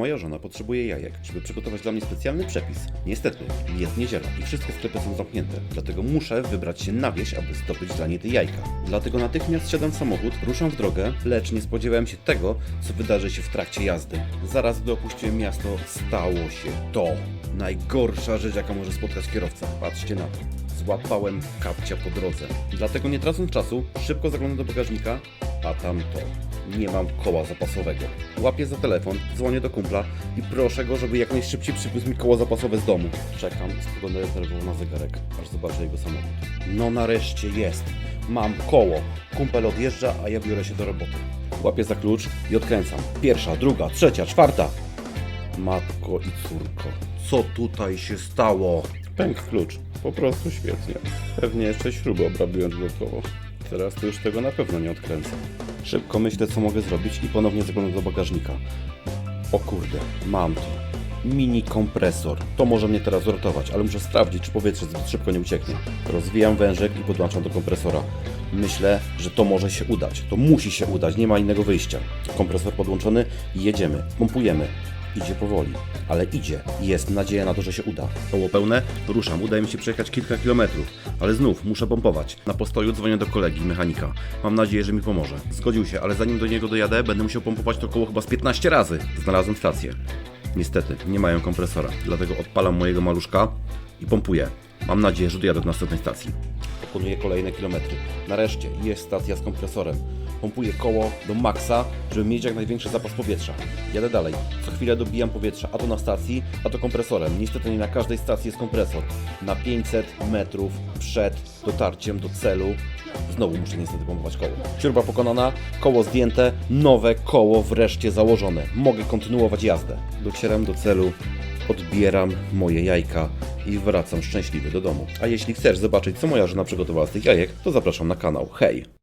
Moja żona potrzebuje jajek, żeby przygotować dla mnie specjalny przepis. Niestety, jest niedziela i wszystkie sklepy są zamknięte, dlatego muszę wybrać się na wieś, aby zdobyć dla niej te jajka. Dlatego natychmiast siadam w samochód, ruszam w drogę, lecz nie spodziewałem się tego, co wydarzy się w trakcie jazdy. Zaraz gdy opuściłem miasto, stało się to. Najgorsza rzecz, jaka może spotkać kierowcę. Patrzcie na to. Złapałem kapcia po drodze. Dlatego nie tracąc czasu, szybko zaglądam do bagażnika, a tam to. Nie mam koła zapasowego. Łapię za telefon, dzwonię do kumpla i proszę go, żeby jak najszybciej przywiózł mi koło zapasowe z domu. Czekam, spoglądając nerwowo na zegarek, aż zobaczę jego samochód. No nareszcie jest. Mam koło. Kumpel odjeżdża, a ja biorę się do roboty. Łapię za klucz i odkręcam. Pierwsza, druga, trzecia, czwarta. Matko i córko, co tutaj się stało? Pękł klucz. Po prostu świetnie. Pewnie jeszcze śruby obrabiłem dodatkowo. Teraz to już tego na pewno nie odkręcę. Szybko myślę, co mogę zrobić i ponownie zaglądam do bagażnika. O kurde, mam to. Mini kompresor. To może mnie teraz uratować, ale muszę sprawdzić, czy powietrze zbyt szybko nie ucieknie. Rozwijam wężyk i podłączam do kompresora. Myślę, że to może się udać. To musi się udać, nie ma innego wyjścia. Kompresor podłączony i jedziemy. Pompujemy. Idzie powoli, ale idzie. Jest nadzieja na to, że się uda. Koło pełne, ruszam. Udaje mi się przejechać kilka kilometrów, ale znów muszę pompować. Na postoju dzwonię do kolegi, mechanika. Mam nadzieję, że mi pomoże. Zgodził się, ale zanim do niego dojadę, będę musiał pompować to koło chyba z 15 razy. Znalazłem stację. Niestety, nie mają kompresora, dlatego odpalam mojego maluszka i pompuję. Mam nadzieję, że dojadę do następnej stacji. Pokonuję kolejne kilometry. Nareszcie jest stacja z kompresorem. Pompuję koło do maksa, żeby mieć jak największy zapas powietrza. Jadę dalej. Co chwilę dobijam powietrza, a to na stacji, a to kompresorem. Niestety nie na każdej stacji jest kompresor. Na 500 metrów przed dotarciem do celu znowu muszę niestety pompować koło. Śruba pokonana, koło zdjęte, nowe koło wreszcie założone. Mogę kontynuować jazdę. Docieram do celu, odbieram moje jajka i wracam szczęśliwy do domu. A jeśli chcesz zobaczyć, co moja żona przygotowała z tych jajek, to zapraszam na kanał. Hej!